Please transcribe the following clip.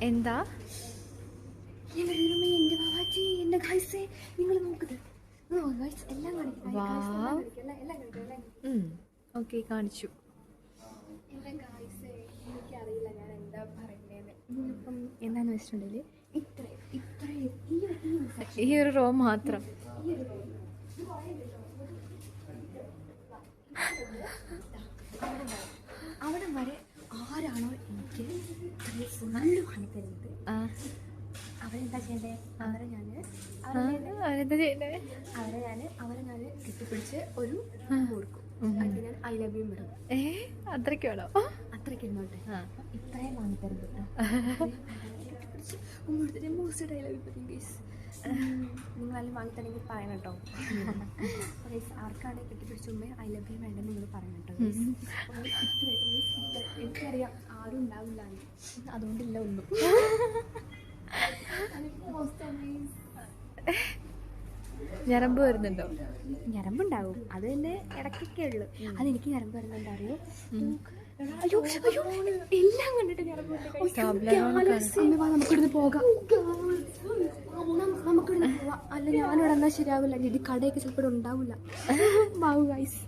എന്താ. ഓക്കെ കാണിച്ചു. എനിക്കറിയില്ല ഞാൻ എന്താ ഇപ്പം എന്താന്ന് വെച്ചിട്ടുണ്ടെങ്കിൽ ഇത്ര ഇത്ര ഈ ഒരു- റോ മാത്രം. അവിടെ വരെ ആരാണോ എനിക്ക് അവരെന്താ ചെയ്യണ്ടേ? അവരെ ഞാൻ അവരെന്താ ചെയ്യണ്ടേ? അവരെ ഞാൻ അവരെ ഞാൻ കെട്ടിപ്പിടിച്ച് ഒരു കൊടുക്കും. അതിന് ഞാൻ ഐ ലവ് യു ഇടും ഏ അത്രയ്ക്കാണോ അത്രയ്ക്ക് ഇരുന്നോട്ടെ. ഇത്രയും വാങ്ങിത്തരുത് മോസ്റ്റ് ഐ ലവ് യു പറയും ഗൈസ് നിങ്ങളെല്ലാം വാങ്ങിത്തരണമെങ്കിൽ പറയണം കേട്ടോ. ഗൈസ് ആർക്കാണെങ്കിൽ കെട്ടിപ്പിടിച്ച ഉമ്മ ഐ ലവ് യു വേണ്ടെന്ന് നിങ്ങൾ പറയണം കേട്ടോ എനിക്കറിയാം ആരും ഉണ്ടാവില്ല. അതുകൊണ്ടില്ല ഒന്നും. ഞരമ്പ് വരുന്നുണ്ടോ? ഞരമ്പുണ്ടാവും. അത് തന്നെ ഇടയ്ക്കൊക്കെ ഉള്ളു. അതെനിക്ക് ഞരമ്പ് വരുന്നുണ്ട് അറിയോ? അയ്യോ അയ്യോ എല്ലാം കണ്ടിട്ട് ഞരമ്പ് നമുക്കിവിടുന്ന് പോകാം. നമുക്കിടുന്ന് പോവാം. അല്ല ഞാനിവിടെ എന്നാ ശരിയാവില്ല. ഇത് കടയൊക്കെ ചിലപ്പോൾ ഉണ്ടാവില്ല. വാവ് ഗൈസ്